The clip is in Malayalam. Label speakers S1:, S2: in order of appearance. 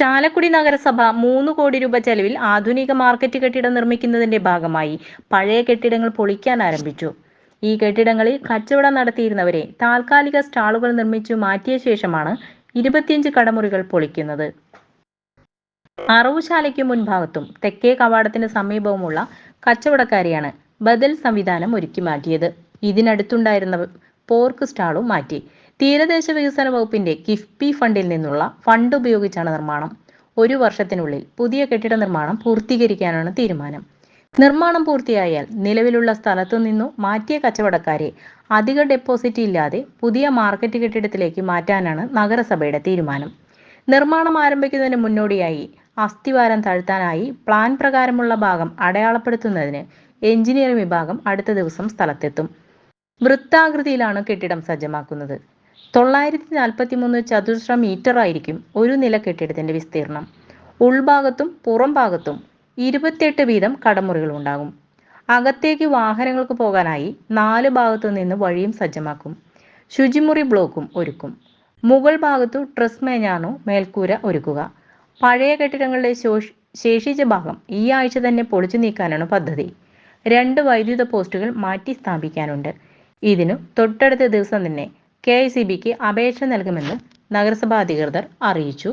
S1: ചാലക്കുടി നഗരസഭ മൂന്ന് കോടി രൂപ ചെലവിൽ ആധുനിക മാർക്കറ്റ് കെട്ടിടം നിർമ്മിക്കുന്നതിന്റെ ഭാഗമായി പഴയ കെട്ടിടങ്ങൾ പൊളിക്കാൻ ആരംഭിച്ചു. ഈ കെട്ടിടങ്ങളിൽ കച്ചവടം നടത്തിയിരുന്നവരെ താൽക്കാലിക സ്റ്റാളുകൾ നിർമ്മിച്ചു മാറ്റിയ ശേഷമാണ് ഇരുപത്തിയഞ്ച് കടമുറികൾ പൊളിക്കുന്നത്. അറവുശാലയ്ക്ക് മുൻഭാഗത്തും തെക്കേ കവാടത്തിന് സമീപവുമുള്ള കച്ചവടക്കാരെയാണ് ബദൽ സംവിധാനം ഒരുക്കി മാറ്റിയത്. ഇതിനടുത്തുണ്ടായിരുന്ന പോർക്ക് സ്റ്റാളും മാറ്റി. തീരദേശ വികസന വകുപ്പിന്റെ കിഫ്ബി ഫണ്ടിൽ നിന്നുള്ള ഫണ്ട് ഉപയോഗിച്ചാണ് നിർമ്മാണം. ഒരു വർഷത്തിനുള്ളിൽ പുതിയ കെട്ടിട നിർമ്മാണം പൂർത്തീകരിക്കാനാണ് തീരുമാനം. നിർമ്മാണം പൂർത്തിയായാൽ നിലവിലുള്ള സ്ഥലത്തു നിന്നു മാറ്റിയ കച്ചവടക്കാരെ അധിക ഡെപ്പോസിറ്റ് ഇല്ലാതെ പുതിയ മാർക്കറ്റ് കെട്ടിടത്തിലേക്ക് മാറ്റാനാണ് നഗരസഭയുടെ തീരുമാനം. നിർമ്മാണം ആരംഭിക്കുന്നതിന് മുന്നോടിയായി അസ്ഥിവാരം താഴ്ത്താനായി പ്ലാൻ പ്രകാരമുള്ള ഭാഗം അടയാളപ്പെടുത്തുന്നതിന് എഞ്ചിനീയറിംഗ് വിഭാഗം അടുത്ത ദിവസം സ്ഥലത്തെത്തും. വൃത്താകൃതിയിലാണ് കെട്ടിടം സജ്ജമാക്കുന്നത്. തൊള്ളായിരത്തി നാൽപ്പത്തി മൂന്ന് ചതുരശ്ര മീറ്റർ ആയിരിക്കും ഒരു നില കെട്ടിടത്തിന്റെ വിസ്തീർണം ഉൾഭാഗത്തും പുറം ഭാഗത്തും ഇരുപത്തിയെട്ട് വീതം കടമുറികൾ ഉണ്ടാകും. അകത്തേക്ക് വാഹനങ്ങൾക്ക് പോകാനായി നാല് ഭാഗത്തു നിന്ന് വഴിയും സജ്ജമാക്കും. ശുചിമുറി ബ്ലോക്കും ഒരുക്കും. മുകൾ ഭാഗത്തു ട്രസ് മേഞ്ഞാണോ മേൽക്കൂര ഒരുക്കുക. പഴയ കെട്ടിടങ്ങളുടെ ശോഷ് ശേഷിച്ച ഭാഗം ഈ ആഴ്ച തന്നെ പൊളിച്ചു നീക്കാനാണ് പദ്ധതി. രണ്ട് വൈദ്യുത പോസ്റ്റുകൾ മാറ്റി സ്ഥാപിക്കാനുണ്ട്. ഇതിനു തൊട്ടടുത്ത ദിവസം തന്നെ കെ ഐ സി ബിക്ക് അപേക്ഷ നൽകുമെന്ന് നഗരസഭാ അധികൃതർ അറിയിച്ചു